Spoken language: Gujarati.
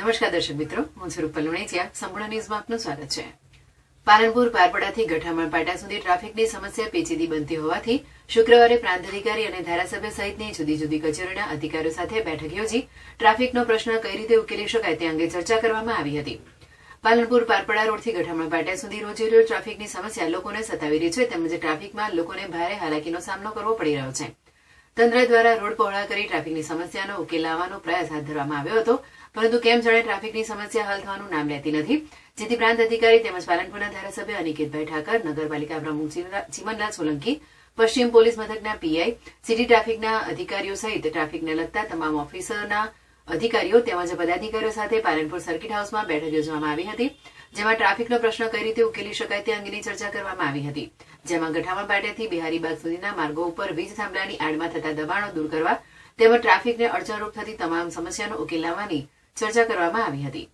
નમસ્કાર દર્શક મિત્રો, હું સ્વરૂપ રૂપલ સંપૂર્ણ ન્યૂઝમાં આપનું સ્વાગત છે. પાલનપુર પારપડાથી ગઠામણ પાટા સુધી ટ્રાફિકની સમસ્યા પેચીદી બનતી હોવાથી શુક્રવારે પ્રાંત અધિકારી અને ધારાસભ્ય સહિતની જુદી જુદી કચેરીના અધિકારીઓ સાથે બેઠક યોજી ટ્રાફિકનો પ્રશ્ન કઈ રીતે ઉકેલી શકાય તે અંગે ચર્ચા કરવામાં આવી હતી. પાલનપુર પારપડા રોડથી ગઠામણ પાટા સુધી રોજે રોજ ટ્રાફિકની સમસ્યા લોકોને સતાવી રહી છે, તેમજ ટ્રાફિકમાં લોકોને ભારે હાલાકીનો સામનો કરવો પડી રહ્યો છે. તંત્ર દ્વારા રોડ પહોળા કરી ટ્રાફિકની સમસ્યાનો ઉકેલ લાવવાનો પ્રયાસ હાથ ધરવામાં આવ્યો હતો. પરંતુ કેમ જાણે ટ્રાફિકની સમસ્યા હલ થવાનું નામ લેતી નથી? જેથી પ્રાંત અધિકારી તેમજ પાલનપુરના ધારાસભ્ય અનિકેતભાઈ ઠાકર, નગરપાલિકા પ્રમુખ ચીમનલાલ સોલંકી, પશ્ચિમ પોલીસ મથકના પીઆઈ, સિટી ટ્રાફિકના અધિકારીઓ સહિત ટ્રાફિકને લગતા તમામ ઓફિસરના અધિકારીઓ તેમજ પદાધિકારીઓ સાથે પાલનપુર સર્કિટ હાઉસમાં બેઠક યોજવામાં આવી હતી, જેમાં ટ્રાફિકનો પ્રશ્ન કઈ રીતે ઉકેલી શકાય તે અંગેની ચર્ચા કરવામાં આવી હતી. જેમાં ગઠામણ પાટેથી બિહારીબાગ સુધીના માર્ગો ઉપર વીજ થાંભલાની આડમાં થતા દબાણો દૂર કરવા તેમજ ટ્રાફિકને અડચણરૂપ થતી તમામ સમસ્યાનો ઉકેલ લાવવાની ચર્ચા કરવામાં આવી હતી.